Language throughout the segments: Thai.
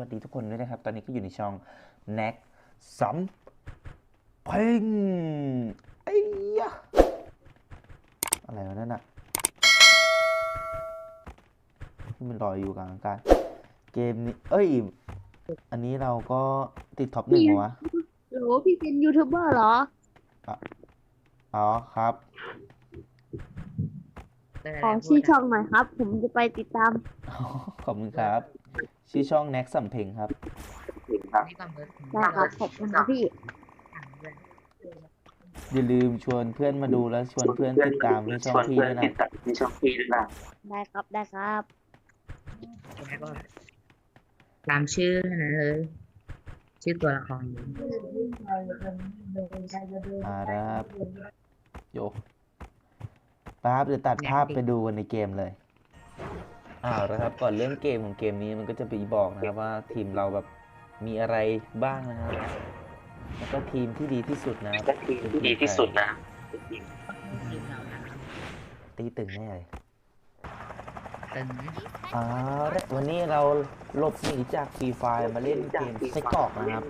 วัสดีทุกคนด้วยนะครับ ตอนนี้ก็อยู่ในช่อง n a c สัมเพ่งไอ้ยะอะไรวะนั่นอะที่มันลอยอยู่กลางอากาศเกมนี้ เอ้ย อันนี้เราก็ติดท็อปหนึ่งเหรอวะโหลพี่เป็นยูทูบเบอร์เหรอ อ๋อครับ ขอชื่อช่องหน่อยครับ ผมจะไปติดตาม ขอบคุณครับ ชื่อช่อง n a c สัมเพ่งครับได้ครับขอบคุณครับพี่ อย่าลืมชวนเพื่อนมาดูแล้วชวนเพื่อนติดตามที่ช่องพี่ด้วยนะ ที่ช่องพี่ด้วยนะได้ครับได้ครับตามชื่อนั้นเลย ชื่อตัวละครอาครับโยป้าบจะตัดภาพไปดูกันในเกมเลย อ้าวแล้วครับก่อนเริ่มเกมของเกมนี้มันก็จะไปบอกนะครับว่าทีมเราแบบมีอะไรบ้างนะครับแล้วก็ทีมที่ดีที่สุดนะครับก็ทีมที่ดีที่สุดนะตีตึงแน่เลยตึงอ่าและวันนี้เราหลบหนีจากฟรีไฟมาเล่นเกมไส้กรอกนะครับ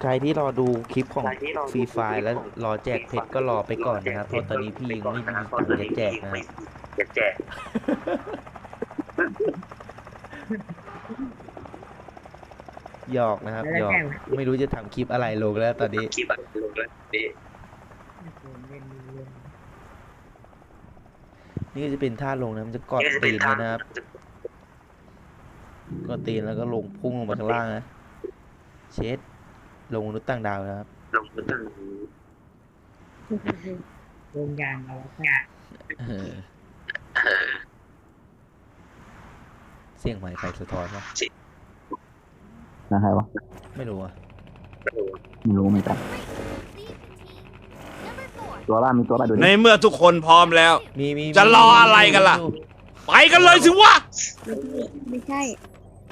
ใครที่รอดูคลิปของฟรีไฟแล้วรอแจกเพชรก็รอไปก่อนนะครับเพราะตอนนี้พี่ยังไม่มีตังค์จะแจกนะครับจะแจกหยอกนะครับหยอกไม่รู้จะทำคลิปอะไรลงแล้วตอนนี้คลิปอะไรลงเลยนี่นี่ก็จะเป็นท่าลงนะมันจะกอดตีนเลยนะครับกอดตีนแล้วก็ลงพุ่งลงมาข้างล่างนะเช็ด ลงมนุษย์ต่างดาวนะครับ ลงมาตั้งวงยางเราค่ะเออเสียงใหม่ไฟสะท้อนปะนะใครวะไม่รู้อะไม่รู้เหมือนกันตัวบ้านมีตัวบ้านดูในดิเมื่อทุกคนพร้อมแล้ว มีมีจะรออะไรกันล่ะ ไปกันเลยสิวะไม่ใช่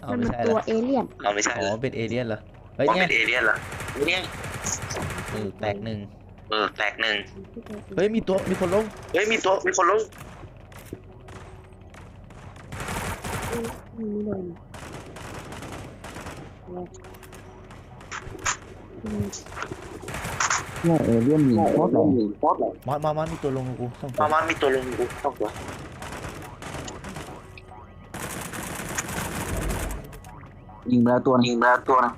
เอามันไม่มันใช่ตัวละเอเลี่ยน เราไม่ใช่อ๋อเป็นเอเลี่ยนเหรอ เฮ้ยว่าเนี่เป็ยนเอเลี่ยนเหรอเนี่ยเออแตกหนึ่งเออแตกหนึ่งเฮ้ยมีตัวมีคนลงเฮ้ยมีตัวมีคนลงไม่รู้เลยอืมเนี่ยเอเลี่ยนยิงโคตรแรงโคตรแรงมอสมอสมอสมีตัวลงกับกูสองตัมาวมามีตัวลงกูต้องตัวยิงไปแล้วตัวหนึงยิงแล้วตัวนะ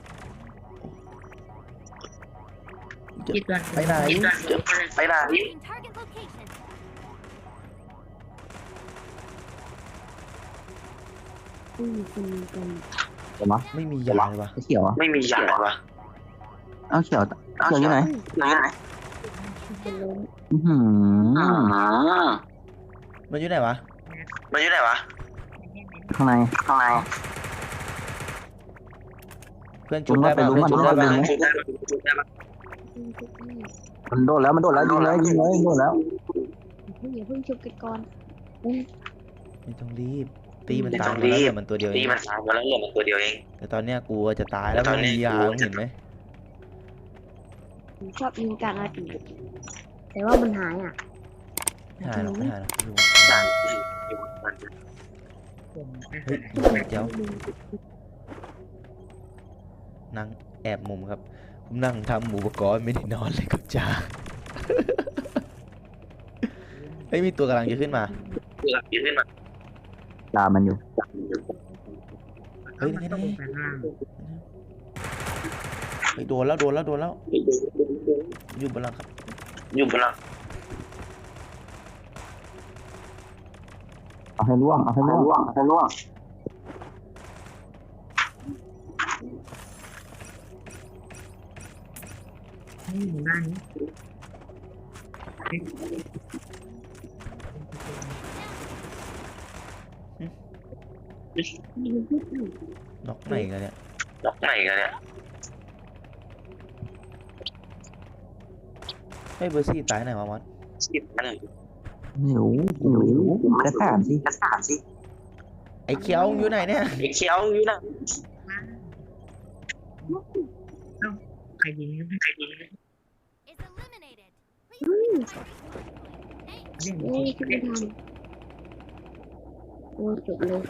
คิดว่าไปไหนไปไหนอืมเป็นเป็นเห็นไหมไม่มียาเลยวะไอ้เขียวอะไม่มียางวะเอ้าเขียวเขียวอยู่ไหนไหนไหนเป็นล้มอื้อหืออ่ามันอยู่ไหนวะมันอยู่ไหนวะข้างในข้างในเพื่อนจุดได้ป่ะลุงเพื่อนว่าจุดได้ลุงป่ะ ว่าจุดได้ปะจุดได้ปะมันโดดแล้วมันโดดแล้วยิงเลยยิงเลยโดดแล้วเพิ่งอย่าเพิ่งชุบกันก่อนไม่ต้องรีบ ตีมันตายมาแล้วเหลือมันตัวเดียวเอตีงมันตายมาแล้วเหลือมันตัวเดียวเอง แต่ตอนเนี้ยกูจะตายแล้วแต่ตมัอนนนี้มียากูมึงจะ เห็นไหมผมชอบยิงกลางอากาศแต่ว่ามันหายอะ ไม่หายหรอกไม่หายหรอกดูได้เฮ้ยเดี๋ยว นั่งแอบมุมครับ ผมนั่งทำหมูบกรไม่ได้นอนเลยครับจ้าเฮ้ยมีตัวกำลังจะขึ้นมายืนขึ้นมาตามมันอยู่เฮ้ยนี่ไงนี่ไงเฮ้ยโดนแล้วโดนแล้วโดนแล้ว อยู่บนหลังครับ อยู่บนหลังเอาให้ล่วงเอาให้ล่วงล่วงให้ล่วง นี่หมู่บ้านนี้น็อกไหนกันเนี่ยล็อกไหนกันเนี่ยเฮ้เบอร์ซี่ตายไหนวะมอสสิบอันหนึ่งไม่รู้ไม่รู้แค่ถามสิกระสานสิไอ้เขียวอยู่ไหนเนี่ยไอ้เขียวอยู่ไหน ใครยิงใครยิงยิงนี่คือไม่ทำโอ้จบเลย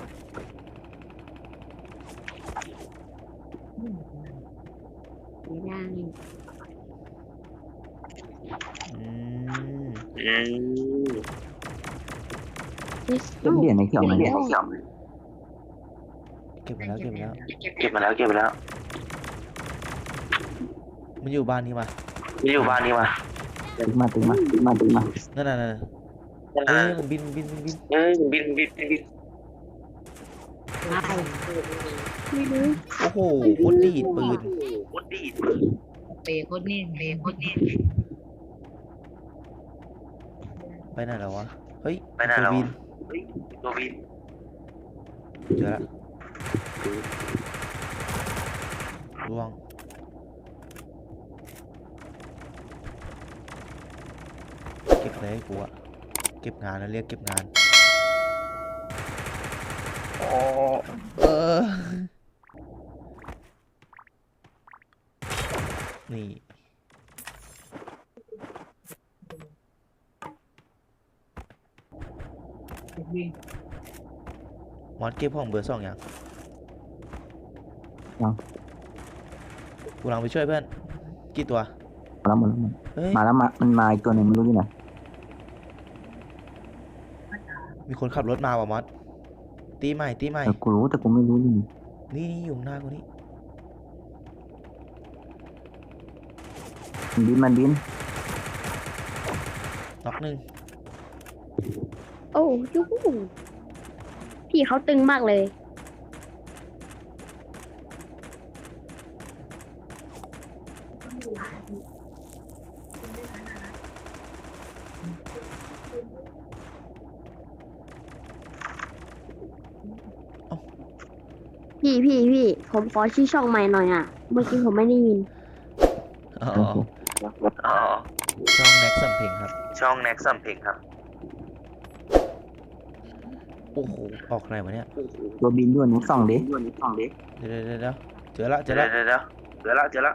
ไม่ได้เก็บเหรียนในเขียวไหมเนี่ยเก็บมาแล้วเก็บมาแล้วเก็บมาแล้วเก็บมาแล้ว มันอยู่บ้านนี้มานี่อยู่บ้านนี่มาตึกมาตึกมาตึกมาตึกมานั่นน่ะนั่นน่ะเอเอ้อยมันบินบินบินบินเออบินบินบินบินไม่รู้โอ้โหโคตรดีดปืนโคตรดีดเปย์โคตรนิ่งเปย์โคตรนิ่งไปไหนแล้ววะ เฮ้ยไปไหนแล้วตัวบินเฮ้ยตัวบินเจอละล่วง ก็บเลยกูอะเก็บงานแล้วเรียกเก็บงานโอ้เออนี่มอสเก็บห้องเบอร์สองยังกูกำลังไปช่วยเพื่อน กี่ตัว มาแล้วมาแล้วเฮ้ย มาแล้วมามันมาอีกตัวหนึ่งไม่รู้อยู่ไหน มีคนขับรถมาว่ะมอสตีใหม่ตีใหม่แต่กูรู้แต่กูไม่รู้อยู่ไหนนี่นี่อยู่ข้างหน้ากูนี่มันบินมันบินน็อกหนึ่งโอ้ยูหูพี่เขาตึงมากเลย พี่พี่พี่ผมขอชื่อช่องใหม่หน่อยอะ เมื่อกี้ผมไม่ได้ยินอ๋ออ๋อช่องแน็กสัมเพงครับ ช่องแน็กซัมเพลงครับ โอ้โห ออกไหนวะเนี่ยตัวบินด้วยนิ้วสองดิเดี๋ยวเดี๋ยวเดี๋ยวเดี๋ยวเจอละเจเดี๋อยวละเดี๋ยวเดี๋ยวเจอละเจอละ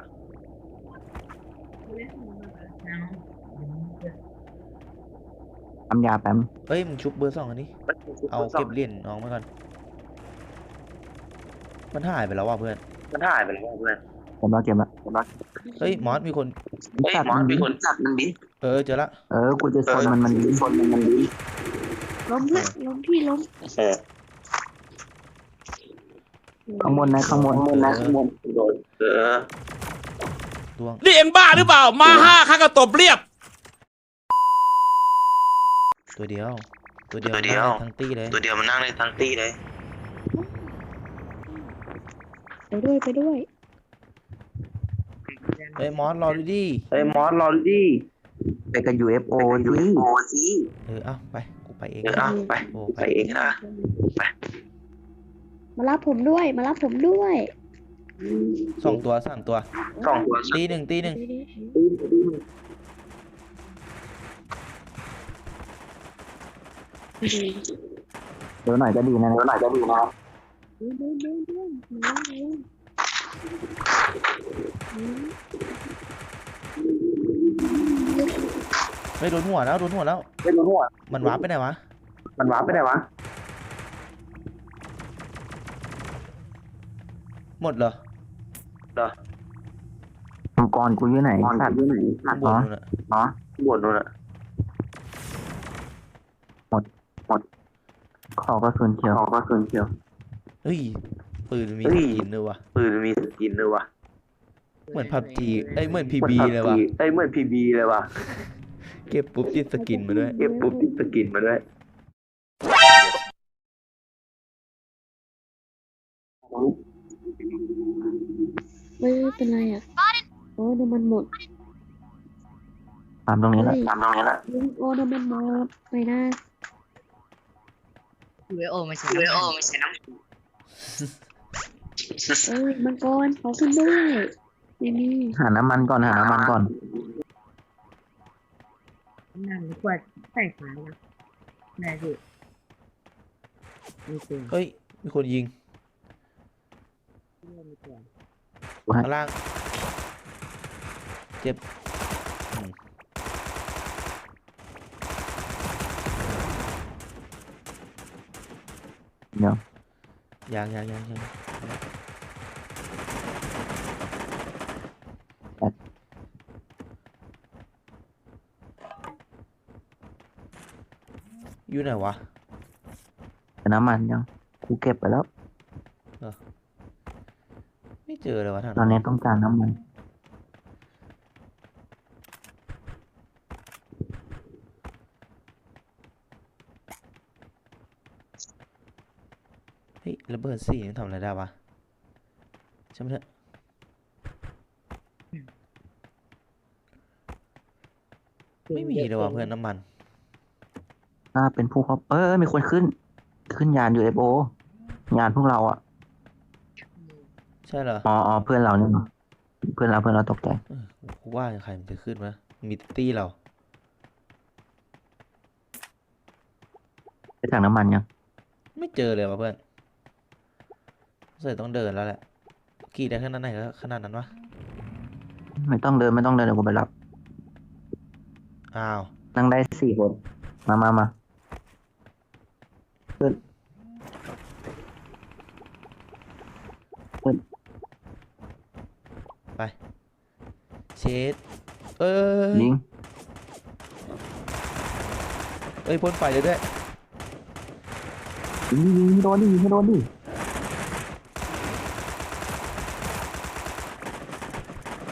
ทำยาแป๊บเอ้ย มึงชุบเบอร์สองอันนี้ เอาเก็บเหรียญน้องมาก่อน มันหายไปแล้วว่ะเพื่อน มันหายไปแล้วเพื่อนเก็บแล้วเก็บแล้วเก็บแล้วเฮ้ยมอสมีคน เฮ้ยมอสมีคนจับมันบินเออเจอละ เออกูจะชนมันมันบินชนมันมันบินล้มเพื่อนล้มพี่ล้มเออข้างบนนะข้างบนข้างบนนะข้างบนโดนเออดวงนี่เอ็งบ้าหรือเปล่า มาห้าข้าก็ตบเรียบ ตัวเดียว ตัวเดียวตัวเดียว นั่งทั้งตี้เลย ตัวเดียวมันนั่งในทั้งตีเลย ไปด้วยไปด้วย เฮ้ยมอสรอดูดิเฮ้ยมอสรอดิไปกับ UFO สิเออเอาไปกูไปเองเออเอาไปโอ้ไปเองนะมารับผมด้วย มารับผมด้วยสองตัวสามตัวสองตัวตีหนึ่งตีหนึ่งเดี๋ยวหน่อยก็ดีนะเดี๋ยวหน่อยก็ดีนะ เฮ้ยโดนหัวแล้วโดนหัวแล้วไม่รู้หัวมันวาร์ปไปไหนวะ มันวาร์ปไปไหนวะ หมดเหรอมังกรกูอยู่ไหนสัตว์ อยู่ไหนข้างบนนู่นอะอ๋อบนนู่นอะขอกระสุนเขียวขอกระสุนเขียว เฮ้ยปืนมีสกินด้วยวะปืนมีสกินด้วยวะเหมือนพับจีเอ้ยเหมือนพีบีเลยวะเอ้ยเหมือนพีบีเลยวะเก็บปุ๊บติดสกินมาด้วยเก็บปุ๊บติดสกินมาด้วยไม่เป็นไรอะโอ้น้ำมันหมดตามตรงนี้แหละเฮ้ยตามตรงนี้แหละโอ้น้ำมันหมดไปนะยูเอโอไม่ใช่ยูเอโอไม่ใช่น้ำ เอ้ยมังกรขอขึ้นด้วยไม่มีหาน้ำมันก่อนหาน้ำมันก่อนน้ำขวดใส่ฟ้าแล้วได้ดิมีตัวเฮ้ย มีคนยิงมีตัวข้างล่าง เจ็บอืมเดี๋ยว ยังยังยังยังอยู่ไหนวะ น้ำมันยังกูเก็บไปแล้ว ไม่เจอเลยวะตอนนี้ต้องการน้ำมัน เฮ้ยระเบิดสี่มันทำอะไรได้วะใช่ไหมเถอะไม่มีเลยวะเพื่อนน้ำมันถ้าเป็นผู้ครอบเออมีคนขึ้น ขึ้นยาน UFO ยานพวกเราอะ ใช่เหรอ อ๋ออ๋อเพื่อนเราเนี่ยเนอะเพื่อนเราเพื่อนเราตกใจเออกูว่าใครมันจะขึ้นวะมีตี้เราไปถังน้ำมันยัง ไม่เจอเลยวะเพื่อน เสยต้องเดินแล้วแหละขี่ได้ขนาดไหนก็ขนาดนั้นวะ ไม่ต้องเดินไม่ต้องเดินเดี๋ยวกูไปรับ อ้าว นั่งได้สี่คน มามามาขึ้นไป เชดเอ้ย ยิงเอ้ยพ่นไฟเลยด้วยยิงยิงยิงโดนดิยิงให้โดนดิ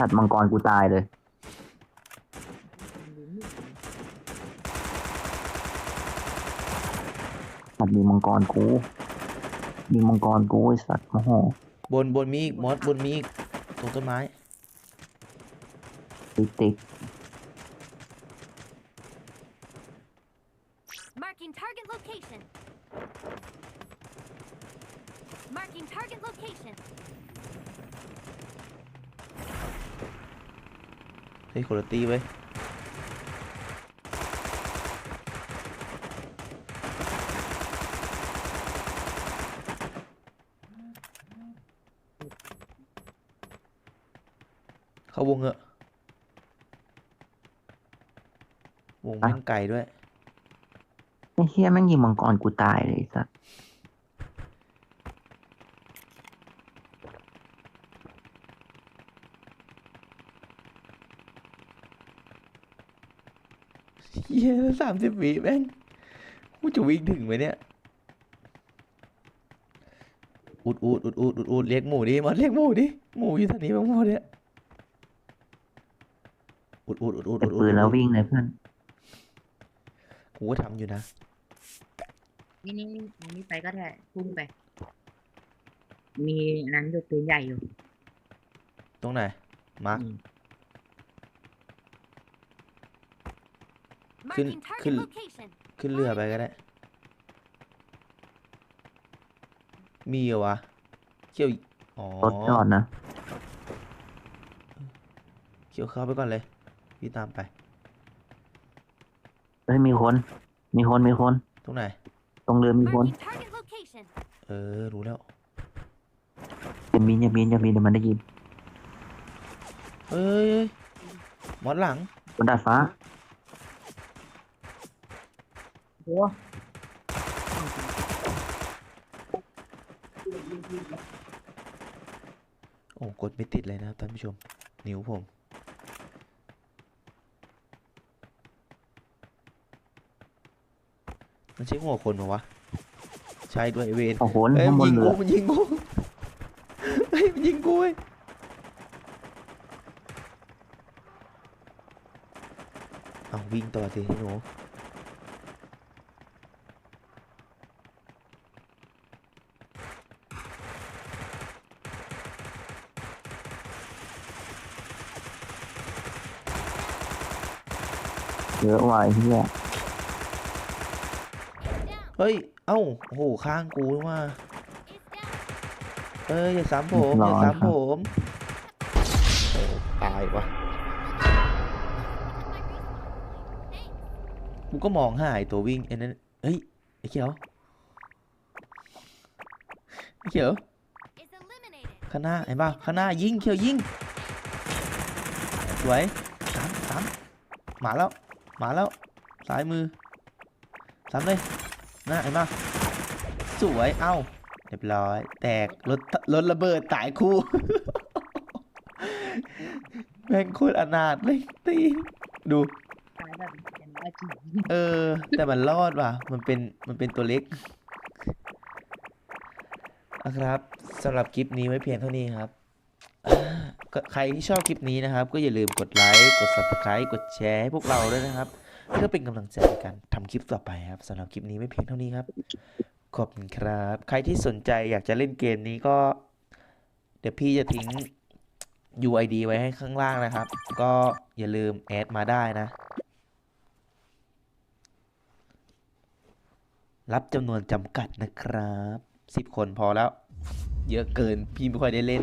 สัตว์มังกรกูตายเลย สัตว์มีมังกรกูมีมังกรกูไอสัตว์โอ้โหบนบนมีอีกมอสบนมีอีกตรงต้นไม้ ติ๊กติ๊ก Marking target location. Marking target location. เฮ้ยคนละตีเว้เข้าวงเหอะวงแม่งไกลด้วย ไอ้เฮียแม่งยิงมังกรกูตายเลยไอ้สั ตว์เย้สามสิบวิแม่งกูจะวิ่งถึงไหมเนี่ยอุดอุดอุดอุดอุดอุดเรียกหมูดิมาเรียกหมูดิหมูอยู่ทางนี้บ้างหมดเนี่ยอุดอุดอุดอุดแต่อุดอุดปืนแล้วอุดวิ่งเลยเพื่อนกูก็ทำอยู่นะนี่นี่เอานี่ไปก็ได้พุ่งไป มีอันนั้นอยู่ตัวใหญ่อยู่ ตรงไหนมาร์ค อืม Marking Kun- target kun- location. ขึ้นเรือไปก็ได้ มีเหรอวะเขี่ยว อ๋อรถจอดนะเขี่ยวเข้าไปก่อนเลย พี่ตามไป เฮ้ยมีคน มีคน มีคน ตรงไหน ตรงเรือมีคน Marking target location. เออ รู้แล้วอย่ามีนอย่ามีนอย่ามีนเดี๋ยวมันได้ยินเอ้ยเอ้ยมอดหลังบนดาดฟ้า โอ้โอ้กดไม่ติดเลยนะครับท่านผู้ชม นิ้วผม มันใช่หัวคนปะวะ ใช่ด้วยไอ้เวนโอ้โหเอ้ยข้างบมันนยิงเรืกูอมันยิงกูเฮ้ยมันยิงกูเว้ยเอาวิ่งต่อสิหนู เยอะว่ะไอ้เหี้ย Down. เฮ้ย เอ้า โอ้โห ข้างกูนี่ว่า It's down. เอ้ยอย่าซ้ำผมอย่าซ้ำผมโอ้ตายวะ Thanks. กูก็มองหาไอ้ตัววิ่งไอ้นั่นเฮ้ย ไอ้เขียวไอ้เขียว It's eliminated. ข้างหน้าเห็นป่ะข้างหน้ายิงเขียวยิงสวยสามสามมาแล้ว มาแล้วซ้ายมือสามเลยหน้าเห็นป่ะสวยเอ้าเรียบร้อย แตกรถรถระเบิดตายคู่แม่งโคตรอนาถเลยตีดูตายแบบเป็นอาจีเออ แต่มันรอดว่ะ มันเป็นมันเป็นตัวเล็กนะครับสำหรับคลิปนี้ไว้เพียงเท่านี้ครับอ่าก็ ใครที่ชอบคลิปนี้นะครับ ก็อย่าลืมกดไลค์กด subscribe กดแชร์ให้พวกเราด้วยนะครับ เพื่อเป็นกำลังใจในการทำคลิปต่อไปครับสำหรับคลิปนี้ไม่เพียงเท่านี้ครับ ขอบคุณครับ ใครที่สนใจอยากจะเล่นเกมนี้ก็ เดี๋ยวพี่จะทิ้ง UID ไว้ให้ข้างล่างนะครับ ก็อย่าลืมแอดมาได้นะ รับจำนวนจำกัดนะครับ 10 คนพอแล้ว เยอะเกินพี่ไม่ค่อยได้เล่น